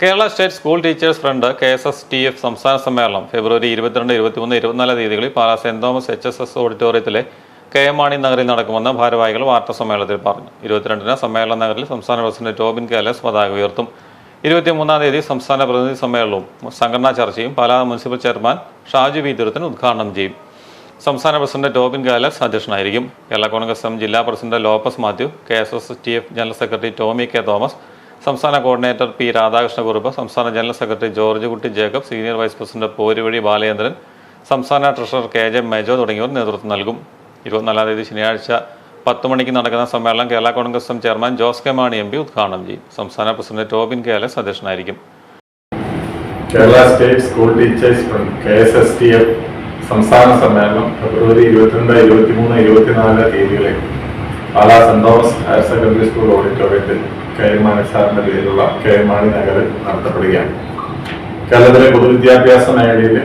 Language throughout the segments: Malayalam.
Kerala state school teachers front K S S T F സംസ്ഥാന സമ്മേളനം ഫെബ്രുവരി ഇരുപത്തിരണ്ട് ഇരുപത്തിമൂന്ന് ഇരുപത്തിനാല് തീയതികളിൽ Pala saint Thomas H S S ഓഡിറ്റോറിയത്തിലെ K M Mani നഗറിൽ നടക്കുമെന്ന് ഭാരവാഹികൾ വാർത്താ സമ്മേളനത്തിൽ പറഞ്ഞു. ഇരുപത്തിരണ്ടിന് സമ്മേളന നഗറിൽ സംസ്ഥാന പ്രസിഡന്റ് ടോബിൻ കാലസ് പതാക ഉയർത്തും. ഇരുപത്തിമൂന്നാം തീയതി സംസ്ഥാന പ്രതിനിധി സമ്മേളനവും സംഘടനാ ചർച്ചയും Pala municipal chairman Shaju V ദുരത്തിന് ഉദ്ഘാടനം ചെയ്യും. സംസ്ഥാന പ്രസിഡന്റ് ടോബിൻ ഗാലസ് അധ്യക്ഷനായിരിക്കും. കേരള കോൺഗ്രസ് എം ജില്ലാ president Lopez Mathew K S S T F general secretary Tomy K Thomas സംസ്ഥാന കോർഡിനേറ്റർ പി രാധാകൃഷ്ണകുറുപ്പ് സംസ്ഥാന general secretary George Kutty Jacob senior vice president Poruvazhi Balachandran സംസ്ഥാന ട്രഷറർ കെ ജെ മേജോ തുടങ്ങിയവർ നേതൃത്വം നൽകും. ഇരുപത്തിനാലാം തീയതി ശനിയാഴ്ച പത്ത് മണിക്ക് നടക്കുന്ന സമ്മേളനം Kerala Congress M chairman Jose K Mani M P ഉദ്ഘാടനം ചെയ്യും. സംസ്ഥാന പ്രസിഡന്റ് ടോബിൻ കെ അലസ് അധ്യക്ഷനായിരിക്കും. Kerala state school teachers K S S T F സംസ്ഥാന സമ്മേളനം ഫെബ്രുവരി ഇരുപത്തിരണ്ട് ഇരുപത്തിമൂന്ന് ഇരുപത്തിനാല് തീയതികളിൽ Pala saint Thomas higher secondary school ഓഡിറ്റോറിയത്തിൽ കെ എം മാണി സാറിന്റെ പേരിലുള്ള കെ എം മാണി നഗറിൽ നടത്തപ്പെടുകയാണ്. കേരളത്തിലെ പൊതുവിദ്യാഭ്യാസ മേഖലയിൽ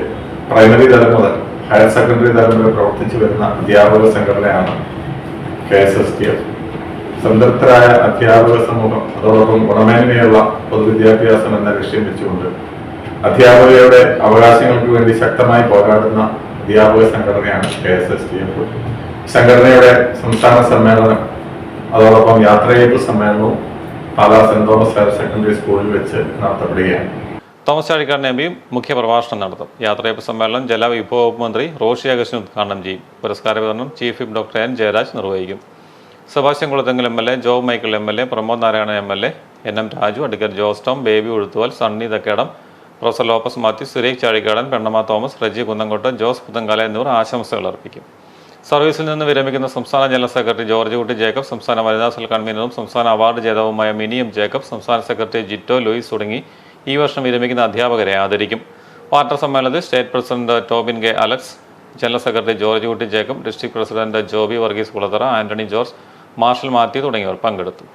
പ്രൈമറി തലം മുതൽ ഹയർ സെക്കൻഡറി തലം വരെ പ്രവർത്തിച്ചു വരുന്ന അധ്യാപക സംഘടനയാണ് K S S T F. സംതൃപ്തരായ അധ്യാപക സമൂഹം അതോടൊപ്പം ഗുണമേന്മയുള്ള പൊതുവിദ്യാഭ്യാസം എന്ന ലക്ഷ്യം വെച്ചുകൊണ്ട് അധ്യാപകരുടെ അവകാശങ്ങൾക്ക് വേണ്ടി ശക്തമായി പോരാടുന്ന അധ്യാപക സംഘടനയാണ് K S S T F. സംഘടനയുടെ സംസ്ഥാന സമ്മേളനം അതോടൊപ്പം യാത്രയയപ്പ് സമ്മേളനവും Pala saint Thomas higher secondary സ്കൂളിൽ വെച്ച് നടത്തപ്പെടുകയാണ്. തോമസ് ചാഴിക്കാടൻ എം പിയും മുഖ്യപ്രഭാഷണം നടത്തും. യാത്രയപ്പ് സമ്മേളനം ജലവിഭവ മന്ത്രി റോഷി അഗസ്റ്റിൻ ഉദ്ഘാടനം ചെയ്യും. പുരസ്കാര വിതരണം chief whip doctor N Jayaraj നിർവഹിക്കും. Sebastian കുളത്തെങ്കിൽ M L A Job Michael M L A Pramod Narayana M L A N M Raju advocate Jose Tom Baby Uzhuthuval Sunny Thakkedam professor Lopez Mathew Suresh Chazhikadan Pennamma Thomas Reji Kunnamkottu Jose Puthenkala എന്നിവർ ആശംസകൾ അർപ്പിക്കും. സർവീസിൽ നിന്ന് വിരമിക്കുന്ന സംസ്ഥാന general secretary George Kutty Jacob സംസ്ഥാന വനിതാ സെൽ കൺവീനറും സംസ്ഥാന അവാർഡ് ജേതാവുമായ മിനിയം ജേക്കബ് സംസ്ഥാന സെക്രട്ടറി ജിറ്റോ ലൂയിസ് തുടങ്ങി ഈ വർഷം വിരമിക്കുന്ന അധ്യാപകരെ ആദരിക്കും. വാർത്താ സമ്മേളനത്തിൽ state president Tobin K Alex general secretary George Kutty Jacob district president Joby Varghese Kulathara Antony George Marshal Mathew തുടങ്ങിയവർ പങ്കെടുത്തു.